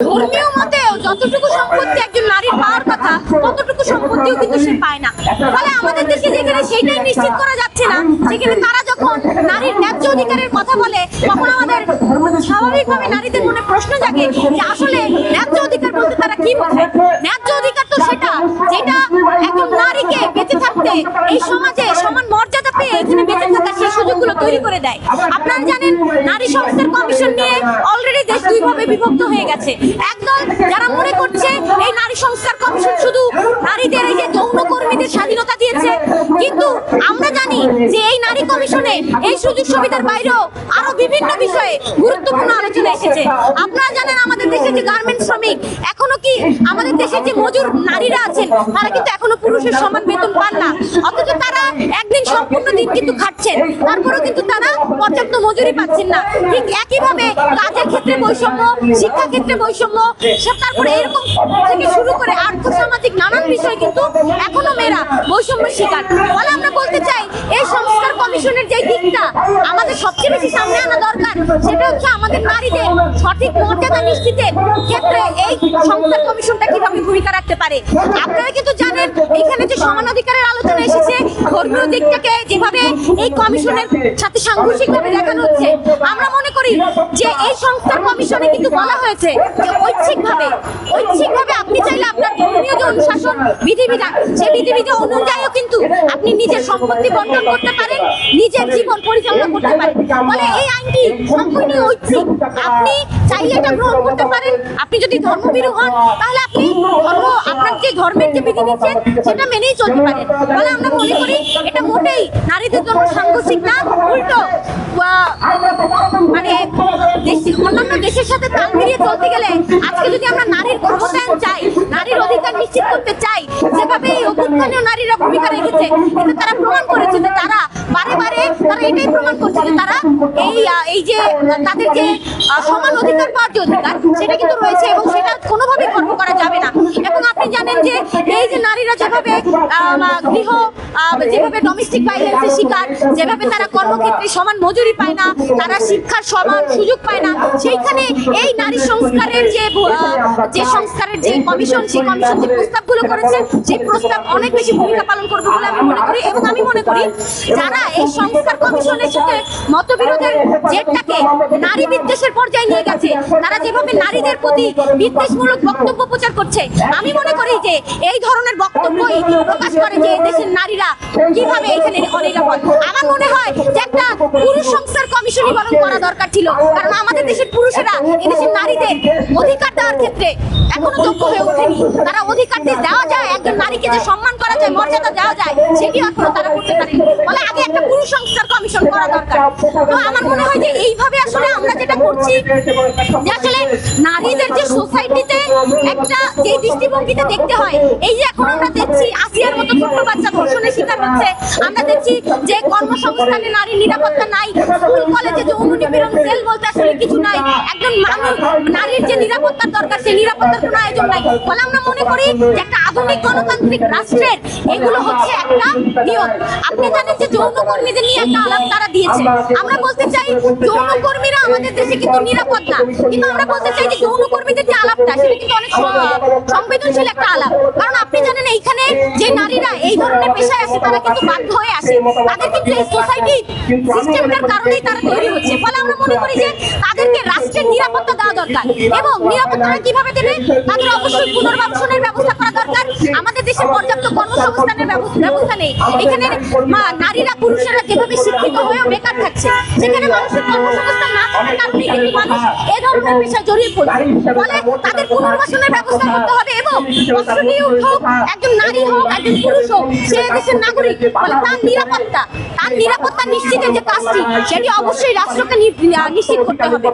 ধর্মীয় মতেও যতটুকু সম্পত্তি একজন নারীর পাওয়ার কথা, ততটুকু সম্পত্তিও কিন্তু সে পায় না। ফলে আমাদের দেশে যেখানে সেইটাই নিশ্চিত করা যাচ্ছে না, সেখানে তারা যখন নারীর ন্যায্য অধিকারের কথা বলে, তখন আমাদের স্বাভাবিকভাবে নারীদের মনে প্রশ্ন জাগে যে আসলে ন্যায্য অধিকার বলতে তারা কি বোঝায় ন্যায্য অধিকার তো সেটা, যেটা একজন নারীকে বেঁচে থাকতে এই সমাজে সমান মর্যাদা পেয়ে এখানে বেঁচে থাকার সেই সুযোগগুলো তৈরি করে দেয়। আপনারা জানেন, নারী সংস্থার কমিশন নিয়ে অলরেডি দেশ দুইভাবে বিভক্ত হয়ে গেছে। একদল যারা মনে করছে এই নারী সংস্কার কমিশন শুধু নারীদের, এই যে যৌন কর্মীদের স্বাধীনতা দিয়েছে, কিন্তু আমরা জানি যে এই নারী কমিশনে এই সুযোগ সুবিধার বাইরেও আরও বিভিন্ন বিষয়ে গুরুত্বপূর্ণ আলোচনা এসেছে। আপনারা জানেন, আমাদের দেশে যে গার্মেন্ট শ্রমিক, এখনও কি আমাদের দেশে যে মজুর নারীরা আছেন, তারা কিন্তু এখনও পুরুষের সমান বেতন পান না। অথচ সম্পূর্ণ দিন কিন্তু খাটছেন। তারপরেও কিন্তু তারা পর্যাপ্ত মজুরি পাচ্ছেন না। ঠিক একইভাবে কাজের ক্ষেত্রে বৈষম্য শিক্ষা ক্ষেত্রে বৈষম্য তারপরে এরকম থেকে শুরু করে আর্থ সামাজিক নানান বিষয় কিন্তু এখনও মেয়েরা বৈষম্যের শিকার। ফলে আমরা বলতে চাই, এই সংস্কার কমিশনের যে দিকটা আমাদের সবচেয়ে বেশি সামনে আনা দরকার, সেটা হচ্ছে আমাদের নারীদের সঠিক মর্যাদা নিশ্চিতের ক্ষেত্রে এই সংস্কার কমিশনটা কীভাবে ভূমিকা রাখতে পারে? আপনারা কিন্তু জানেন, এখানে যে সমান অধিকারের আলোচনা এসেছে, ধর্মীয় দিকটাকে যেভাবে এই কমিশনের সাথে সাংঘর্ষিকভাবে দেখানো হচ্ছে, আমরা মনে করি যে এই সংস্থার কমিশনে কিন্তু বলা হয়েছে যে ঐচ্ছিকভাবে ঐচ্ছিকভাবে আপনি চাইলে আপনার ধর্মীয় যে অনুশাসন বিধিবিধান সেই বিধিবিধান অনুযায়ীও কিন্তু আপনি নিজের সম্পত্তি বন্টন করতে পারেন, নিজের জীবন পরিচালনা করতে পারেন। ফলে এই আইনটি সম্পূর্ণ ঐচ্ছিক। আপনি চাইলে গ্রহণ করতে পারেন। আপনি যদি ধর্মভীরু হন, তাহলে আপনি ধর্ম, আপনার যে ধর্মের যে বিধি নিচ্ছেন সেটা মেনেই চলতে পারেন। ফলে আমরা মনে করি এটা মোটেই নারীদের জন্য সাংঘর্ষিক না, উল্টো মানে অন্যান্য দেশের সাথে তাল মিলিয়ে চলতে গেলে আজকে যদি আমরা নারীর ক্ষমতায়ন চাই নারীর অধিকার নিশ্চিত করতে চাই। যেভাবে এই অভ্যুত্থানীয় নারীরা ভূমিকা রেখেছে, কিন্তু তারা প্রমাণ করেছে যে তারা বারে বারে তারা এটাই প্রমাণ করছে যে তারা এই এই যে তাদের যে সমান অধিকার পাওয়ার যে অধিকার, সেটা কিন্তু রয়েছে এবং সেটা কোনোভাবে খর্ব করা যাবে না এবং আপনি জানেন যে এই যে নারীরা যেভাবে গৃহ যেভাবে ডোমেস্টিক ভাইলেন্সের শিকার, যেভাবে তারা কর্মক্ষেত্রে সমান মজুরি পায় না, তারা শিক্ষার সমান সুযোগ পায় না, সেইখানে এই নারী সংস্কারের যে যে সংস্কারের যে কমিশন সেই কমিশন যে প্রস্তাবগুলো করেছে, সেই প্রস্তাব অনেক বেশি ভূমিকা পালন করবে বলে আমি মনে করি এবং আমি মনে করি যারা এই সংস্কার কমিশনের সাথে মতবিরোধের জেটটাকে নারী বিদ্বেষের পর্যায়ে নিয়ে গেছে, তারা যেভাবে নারীদের প্রতি বিদ্বেষমূলক বক্তব্য প্রচার করছে, আমি মনে করি যে এই ধরনের বক্তব্যই প্রকাশ করে যে দেশের নারীরা কীভাবে এখানে অনিরাপদ। আমার মনে হয় যে একটা পুরুষ সংস্কার কমিশনই বরং করা দরকার ছিল। কারণ আমাদের দেশের পুরুষেরা এদেশের নারীদের অধিকার দেওয়ার ক্ষেত্রে এখনও যোগ্য হয়ে ওঠেনি। তারা অধিকার দেওয়া যায়, একজন নারীকে যে সম্মান করা যায়, মর্যাদা দেওয়া যায় সেটি এখনও তারা করতে পারেনি। ফলে আগে একটা পুরুষ সংস্কার কমিশন করা দরকার। তো আমার মনে হয় যে এইভাবে আসলে আমরা যেটা করছি, যে আসলে নারীদের যে সোসাইটিতে একটা যে দৃষ্টিভঙ্গিতে দেখতে হয়, এই যে এখন আমরা দেখছি আসিয়ার মতো ছোট্ট বাচ্চা হচ্ছে, আমরা দেখছি যে কর্মসংস্থানে নারী নিরাপত্তা নাই, স্কুল, কলেজে সেল বলতে আসলে কিছু নাই। একজন নারীর যে নিরাপত্তার দরকার, সেই নিরাপত্তার কোনো আয়োজন নাই। ফলে আমরা মনে করি যে একটা আধুনিক গণতান্ত্রিক রাষ্ট্রের এগুলো হচ্ছে একটা নিয়ম। আপনি জানেন যে যৌন কর্মীদের নিয়ে একটা আলাপ তারা দিয়েছে। আমরা বলতে চাই যৌন কর্মীরা আমাদের দেশে কিন্তু নিরাপদ না। কিন্তু আমরা বলতে চাই যে যৌন কর্মীদের যে আলাপটা সেটা কিন্তু অনেক সংবেদনশীল একটা আলাপ। কারণ আপনি জানেন এইখানে যে নারীরা এই ধরনের পেশায় আসে তারা কিন্তু বাধ্য হয়ে আসে। তাদের কিন্তু এই সোসাইটি সিস্টেমটার কারণেই তারা তৈরি হচ্ছে। ফলে আমরা মনে করি যে তাদেরকে রাষ্ট্রের নিরাপত্তা দেওয়া দরকার। এবং নিরাপত্তাটা কীভাবে দেবে? তাদের অবশ্যই পুনর্বাসনের ব্যবস্থা কর্মসংস্থানের ব্যবস্থা ব্যবস্থা নেই। এখানে মা- নারীরা পুরুষেরা যেভাবে শিক্ষিত হয়েও বেকার থাকছে সেখানে মানুষের কর্মসংস্থান না থাকার কারণে কিন্তু মানুষ এ ধরনের পেশায় জড়িয়ে পড়ছে। ফলে তাদের পুনর্বাসনের ব্যবস্থা করতে হবে এবং প্রস্তুতিউত হোক একজন নারী হোক একজন পুরুষ হোক সে দেশের নাগরিক ফলে তার নিরাপত্তা তার নিরাপত্তা নিশ্চিতের যে কাজটি সেটি অবশ্যই রাষ্ট্রকে নিশ্চিত করতে হবে।